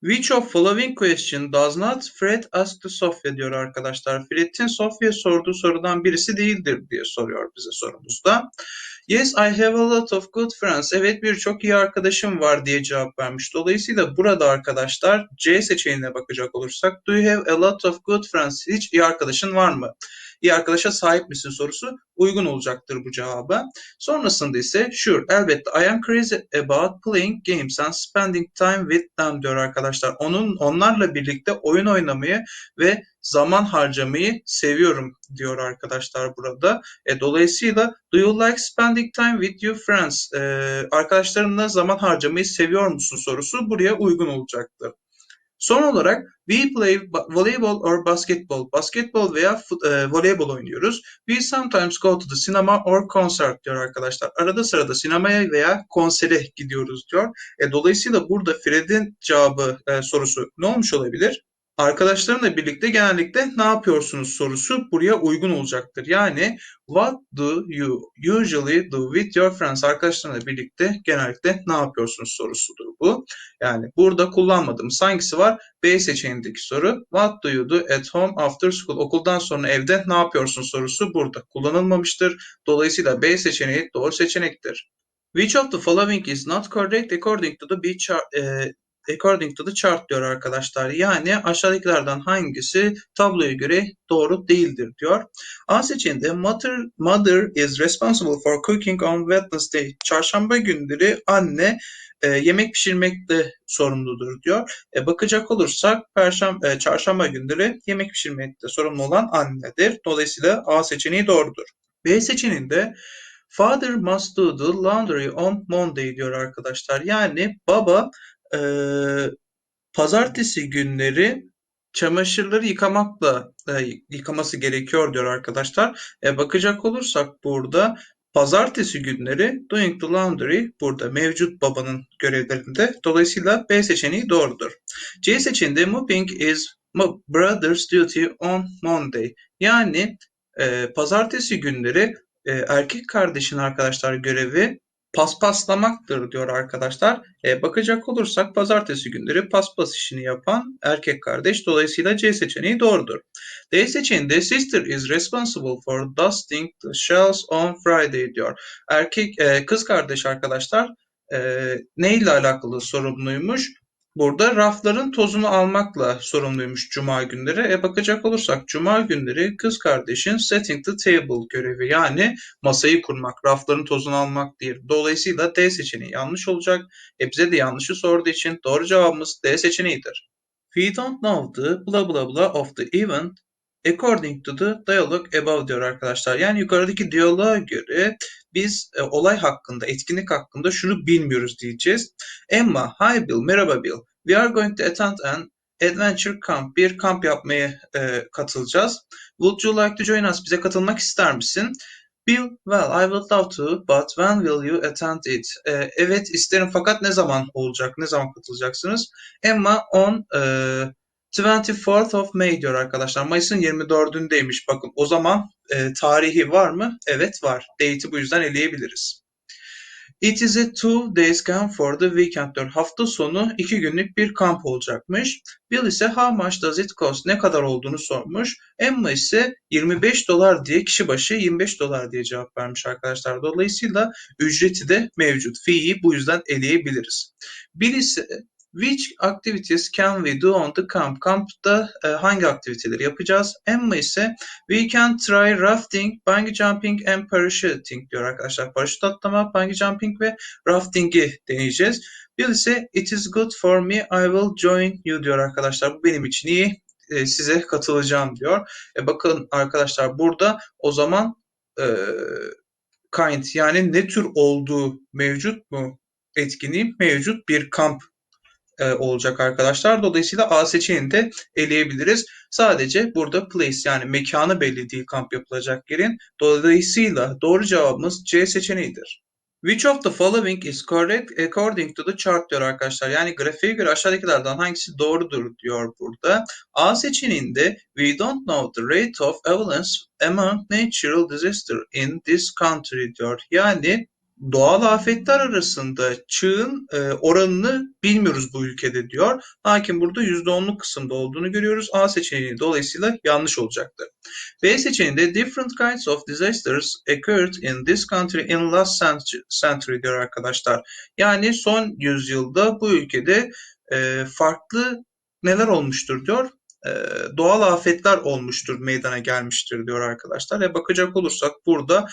Which of following question does not Fred ask to Sofia diyor arkadaşlar. Fred'in Sofya sorduğu sorudan birisi değildir diye soruyor bize sorumuzda. Yes, I have a lot of good friends. Evet birçok iyi arkadaşım var diye cevap vermiş. Dolayısıyla burada arkadaşlar C seçeneğine bakacak olursak Do you have a lot of good friends? Hiç iyi arkadaşın var mı? İyi arkadaşa sahip misin sorusu uygun olacaktır bu cevaba. Sonrasında ise sure elbette I am crazy about playing games and spending time with them diyor arkadaşlar. Onun onlarla birlikte oyun oynamayı ve zaman harcamayı seviyorum diyor arkadaşlar burada. E, dolayısıyla do you like spending time with your friends? E, arkadaşlarınla zaman harcamayı seviyor musun sorusu buraya uygun olacaktır. Son olarak we play volleyball or basketball. Basketbol veya e, voleybol oynuyoruz. We sometimes go to the cinema or concert diyor arkadaşlar. Arada sırada sinemaya veya konsere gidiyoruz diyor. E, dolayısıyla burada Fred'in cevabı e, sorusu ne olmuş olabilir? Arkadaşlarınla birlikte genellikle ne yapıyorsunuz sorusu buraya uygun olacaktır. Yani what do you usually do with your friends? Arkadaşlarınla birlikte genellikle ne yapıyorsunuz sorusudur bu. Yani burada kullanmadığımız hangisi var? B seçeneğindeki soru. What do you do at home after school? Okuldan sonra evde ne yapıyorsun sorusu burada kullanılmamıştır. Dolayısıyla B seçeneği doğru seçenektir. Which of the following is not correct according to the B chart, e, according to the chart diyor arkadaşlar. Yani aşağıdakilerden hangisi tabloya göre doğru değildir diyor. A seçeneğinde mother, mother is responsible for cooking on Wednesday. Çarşamba günleri anne e, yemek pişirmekte sorumludur diyor. E, bakacak olursak perşembe, e, çarşamba günleri yemek pişirmekte sorumlu olan annedir. Dolayısıyla A seçeneği doğrudur. B seçeneğinde Father must do the laundry on Monday diyor arkadaşlar. Yani baba e, pazartesi günleri çamaşırları yıkamakla e, yıkaması gerekiyor diyor arkadaşlar. E, bakacak olursak burada pazartesi günleri doing the laundry burada mevcut babanın görevlerinde. Dolayısıyla B seçeneği doğrudur. C seçeneğinde mopping is brother's duty on Monday. Yani e, pazartesi günleri e, erkek kardeşin arkadaşlar görevi paspaslamaktır diyor arkadaşlar. E, bakacak olursak pazartesi günleri paspas işini yapan erkek kardeş. Dolayısıyla C seçeneği doğrudur. D seçeneğinde sister is responsible for dusting the shelves on Friday diyor. Erkek e, kız kardeş arkadaşlar e, ne ile alakalı sorumluymuş? Burada rafların tozunu almakla sorumluymuş cuma günleri. E bakacak olursak cuma günleri kız kardeşin setting the table görevi yani masayı kurmak, rafların tozunu almak değil. Dolayısıyla D seçeneği yanlış olacak. E bize de yanlışı sorduğu için doğru cevabımız D seçeneğidir. We don't know the blah blah blah of the event according to the dialogue above diyor arkadaşlar. Yani yukarıdaki diyaloğa göre biz e, olay hakkında, etkinlik hakkında şunu bilmiyoruz diyeceğiz. Emma, hi Bill, merhaba Bill. We are going to attend an adventure camp. Bir kamp yapmaya e, katılacağız. Would you like to join us? Bize katılmak ister misin? Bill, well, I would love to, but when will you attend it? E, evet isterim fakat ne zaman olacak? Ne zaman katılacaksınız? Emma on e, 24th of May diyor arkadaşlar. Mayıs'ın 24'ündeymiş. Bakın o zaman e, tarihi var mı? Evet var. Date'i bu yüzden eleyebiliriz. It is a two days camp for the weekend diyor. Hafta sonu iki günlük bir kamp olacakmış. Bill ise how much does it cost? Ne kadar olduğunu sormuş. Emma ise 25 dolar diye kişi başı 25 dolar diye cevap vermiş arkadaşlar. Dolayısıyla ücreti de mevcut. Fee'yi bu yüzden eleyebiliriz. Bill ise Which activities can we do on the camp? Kampta e, hangi aktiviteleri yapacağız? Emma ise we can try rafting, bungee jumping and parachuting diyor arkadaşlar. Paraşüt atlama, bungee jumping ve rafting'i deneyeceğiz. Bill ise it is good for me, I will join you diyor arkadaşlar. Bu benim için iyi, e, size katılacağım diyor. E, bakın arkadaşlar burada o zaman e, kind yani ne tür olduğu mevcut mu? etkinliği mevcut bir kamp e, olacak arkadaşlar. Dolayısıyla A seçeneğini de eleyebiliriz. Sadece burada place yani mekanı belli değil kamp yapılacak yerin. Dolayısıyla doğru cevabımız C seçeneğidir. Which of the following is correct according to the chart diyor arkadaşlar. Yani grafiğe göre aşağıdakilerden hangisi doğrudur diyor burada. A seçeneğinde we don't know the rate of avalanche among natural disaster in this country diyor. Yani doğal afetler arasında çığın e, oranını bilmiyoruz bu ülkede diyor. Lakin burada %10'luk kısımda olduğunu görüyoruz. A seçeneği dolayısıyla yanlış olacaktır. B seçeneğinde different kinds of disasters occurred in this country in last century diyor arkadaşlar. Yani son yüzyılda bu ülkede e, farklı neler olmuştur diyor e, doğal afetler olmuştur, meydana gelmiştir diyor arkadaşlar. Ve bakacak olursak burada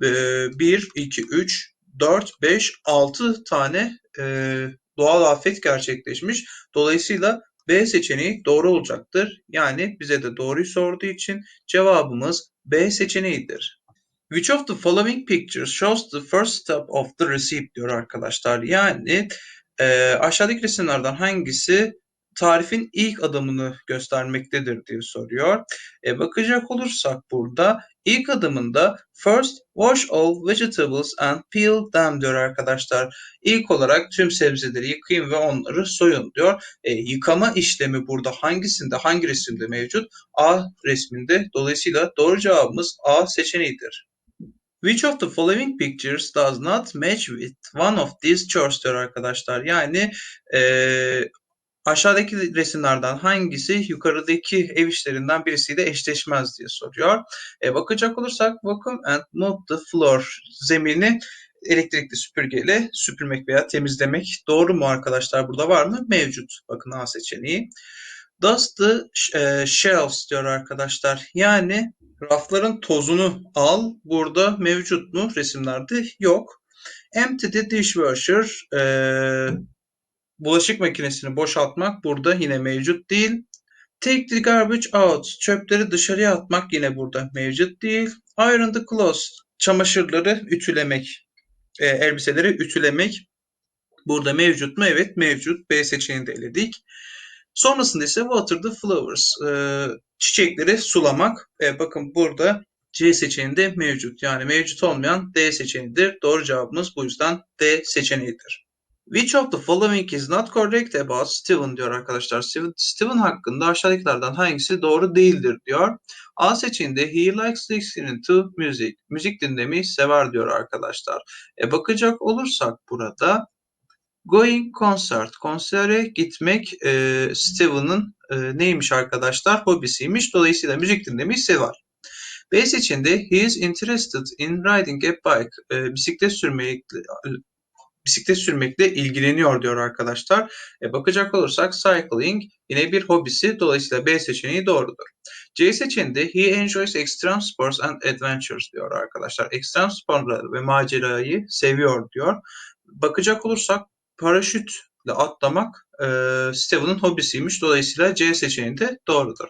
1, 2, 3, 4, 5, 6 tane e, doğal afet gerçekleşmiş. Dolayısıyla B seçeneği doğru olacaktır. Yani bize de doğruyu sorduğu için cevabımız B seçeneğidir. Which of the following pictures shows the first step of the receipt diyor arkadaşlar. Yani e, aşağıdaki resimlerden hangisi tarifin ilk adımını göstermektedir diye soruyor. E, bakacak olursak burada ilk adımında first wash all vegetables and peel them diyor arkadaşlar. İlk olarak tüm sebzeleri yıkayın ve onları soyun diyor. E, yıkama işlemi burada hangisinde hangi resimde mevcut? A resminde. Dolayısıyla doğru cevabımız A seçeneğidir. Which of the following pictures does not match with one of these chores diyor arkadaşlar. Yani e, Aşağıdaki resimlerden hangisi yukarıdaki ev işlerinden birisiyle eşleşmez diye soruyor. E, bakacak olursak vacuum and mop the floor zemini elektrikli süpürgeyle süpürmek veya temizlemek doğru mu arkadaşlar? Burada var mı? Mevcut. Bakın A seçeneği. Dust the e, shelves diyor arkadaşlar. Yani rafların tozunu al. Burada mevcut mu? Resimlerde yok. Empty the dishwasher. E, bulaşık makinesini boşaltmak burada yine mevcut değil. Take the garbage out. Çöpleri dışarıya atmak yine burada mevcut değil. Iron the clothes. Çamaşırları ütülemek. E, elbiseleri ütülemek. Burada mevcut mu? Evet mevcut. B seçeneğini de eledik. Sonrasında ise water the flowers. E, çiçekleri sulamak. E, bakın burada C seçeneğinde mevcut. Yani mevcut olmayan D seçeneğidir. Doğru cevabımız bu yüzden D seçeneğidir. Which of the following is not correct about Steven diyor arkadaşlar. Steven, Steven hakkında aşağıdakilerden hangisi doğru değildir diyor. A seçeneğinde he likes listening to music. Müzik dinlemeyi sever diyor arkadaşlar. E bakacak olursak burada going concert. Konsere gitmek e, Steven'ın e, neymiş arkadaşlar? Hobisiymiş. Dolayısıyla müzik dinlemeyi sever. B seçeneğinde he is interested in riding a bike. E, bisiklet sürmeyi bisiklet sürmekle ilgileniyor diyor arkadaşlar. E, bakacak olursak cycling yine bir hobisi. Dolayısıyla B seçeneği doğrudur. C seçeneğinde he enjoys extreme sports and adventures diyor arkadaşlar. Ekstrem sporları ve macerayı seviyor diyor. Bakacak olursak paraşütle atlamak e, Steven'ın hobisiymiş. Dolayısıyla C seçeneği de doğrudur.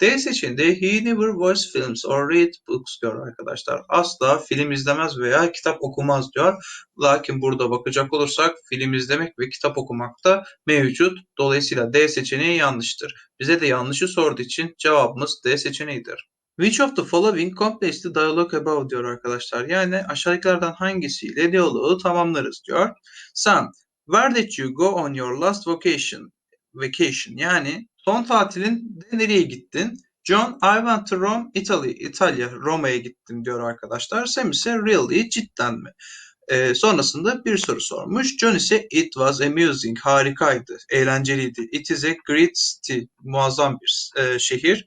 D seçeneğinde he never watch films or read books diyor arkadaşlar. Asla film izlemez veya kitap okumaz diyor. Lakin burada bakacak olursak film izlemek ve kitap okumak da mevcut. Dolayısıyla D seçeneği yanlıştır. Bize de yanlışı sorduğu için cevabımız D seçeneğidir. Which of the following completes the dialogue above diyor arkadaşlar. Yani aşağıdakilerden hangisiyle diyaloğu tamamlarız diyor. Sam, where did you go on your last vacation? Vacation yani Son tatilinde nereye gittin? John, I went to Rome, Italy. İtalya, Roma'ya gittim diyor arkadaşlar. Sam ise really, cidden mi? Ee, sonrasında bir soru sormuş. John ise it was amusing, harikaydı, eğlenceliydi. It is a great city, muazzam bir e, şehir.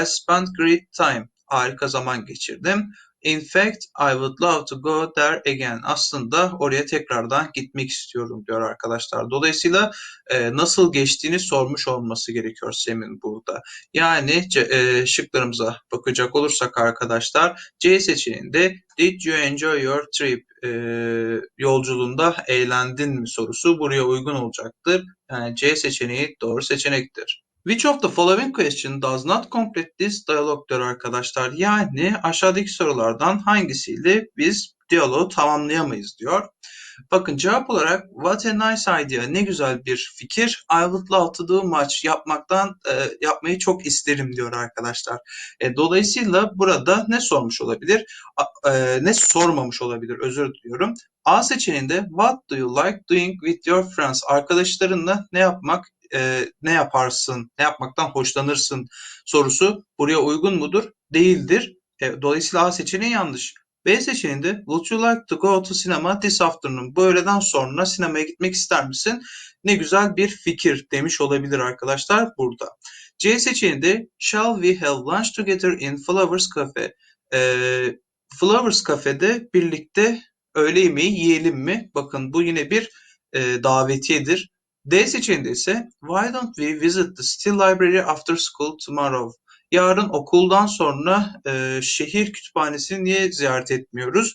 I spent great time, harika zaman geçirdim. In fact, I would love to go there again. Aslında oraya tekrardan gitmek istiyorum diyor arkadaşlar. Dolayısıyla e, nasıl geçtiğini sormuş olması gerekiyor Sem'in burada. Yani e, şıklarımıza bakacak olursak arkadaşlar C seçeneğinde Did you enjoy your trip? E, yolculuğunda eğlendin mi sorusu buraya uygun olacaktır. Yani C seçeneği doğru seçenektir. Which of the following question does not complete this dialogue diyor arkadaşlar. Yani aşağıdaki sorulardan hangisiyle biz diyaloğu tamamlayamayız diyor. Bakın cevap olarak what a nice idea ne güzel bir fikir. I would love to do much yapmaktan e, yapmayı çok isterim diyor arkadaşlar. E, dolayısıyla burada ne sormuş olabilir? A, e, ne sormamış olabilir özür diliyorum. A seçeneğinde what do you like doing with your friends? Arkadaşlarınla ne yapmak e, ne yaparsın, ne yapmaktan hoşlanırsın sorusu buraya uygun mudur? Değildir. E, dolayısıyla A seçeneği yanlış. B seçeneğinde Would you like to go to cinema this afternoon? Bu öğleden sonra sinemaya gitmek ister misin? Ne güzel bir fikir demiş olabilir arkadaşlar burada. C seçeneğinde Shall we have lunch together in Flowers Cafe? Ee, Flowers Cafe'de birlikte öğle yemeği yiyelim mi? Bakın bu yine bir e, davetiyedir. D seçeneğinde ise Why don't we visit the City Library after school tomorrow? Yarın okuldan sonra e, şehir kütüphanesini niye ziyaret etmiyoruz?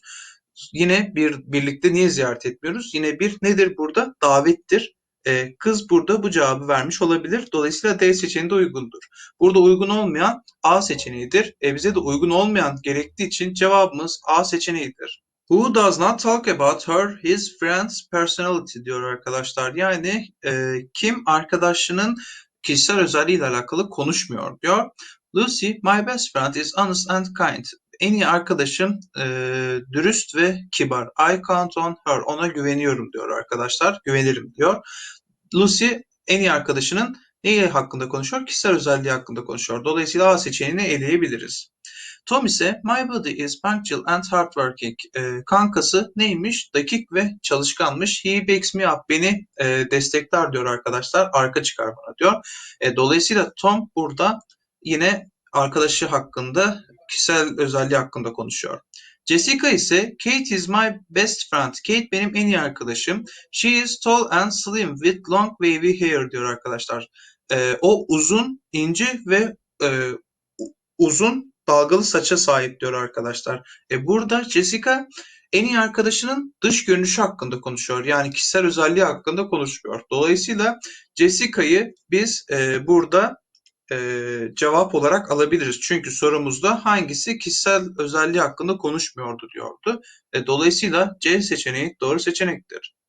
Yine bir birlikte niye ziyaret etmiyoruz? Yine bir nedir burada? Davettir. E, kız burada bu cevabı vermiş olabilir. Dolayısıyla D seçeneği de uygundur. Burada uygun olmayan A seçeneğidir. E, bize de uygun olmayan gerektiği için cevabımız A seçeneğidir. Who does not talk about her, his friend's personality diyor arkadaşlar. Yani e, kim arkadaşının kişisel özelliğiyle alakalı konuşmuyor diyor. Lucy, my best friend is honest and kind. En iyi arkadaşım e, dürüst ve kibar. I count on her. Ona güveniyorum diyor arkadaşlar. Güvenirim diyor. Lucy en iyi arkadaşının neyi hakkında konuşuyor? Kişisel özelliği hakkında konuşuyor. Dolayısıyla A seçeneğini eleyebiliriz. Tom ise my buddy is punctual and hardworking. E, kankası neymiş? Dakik ve çalışkanmış. He backs me up. Beni e, destekler diyor arkadaşlar. Arka çıkar bana diyor. E, dolayısıyla Tom burada yine arkadaşı hakkında, kişisel özelliği hakkında konuşuyor. Jessica ise Kate is my best friend. Kate benim en iyi arkadaşım. She is tall and slim with long wavy hair diyor arkadaşlar. E, o uzun, ince ve e, uzun dalgalı saça sahip diyor arkadaşlar. E, burada Jessica en iyi arkadaşının dış görünüşü hakkında konuşuyor. Yani kişisel özelliği hakkında konuşmuyor. Dolayısıyla Jessica'yı biz e, burada e, cevap olarak alabiliriz. Çünkü sorumuzda hangisi kişisel özelliği hakkında konuşmuyordu diyordu. E, dolayısıyla C seçeneği doğru seçenektir.